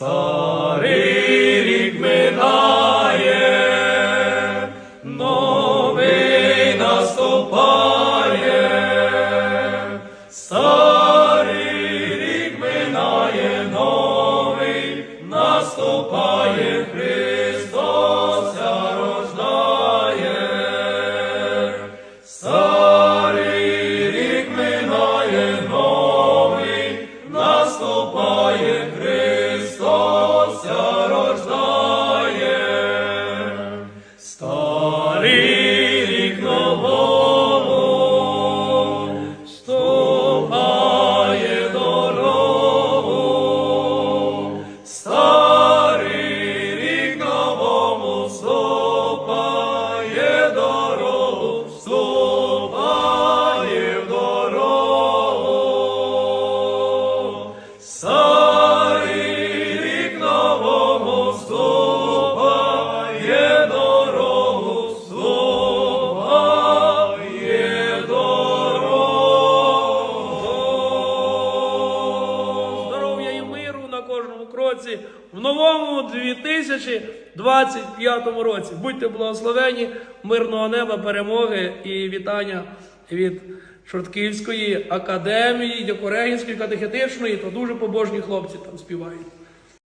Старий рік минає, новий наступає. Старий минає, новий наступає, Христос рождає. Наступає, Старий кожному кроці в новому 2025 році. Будьте благословені, мирного неба, перемоги і вітання від Шортківської академії, Дякорегінської катехетичної, то дуже побожні хлопці там співають.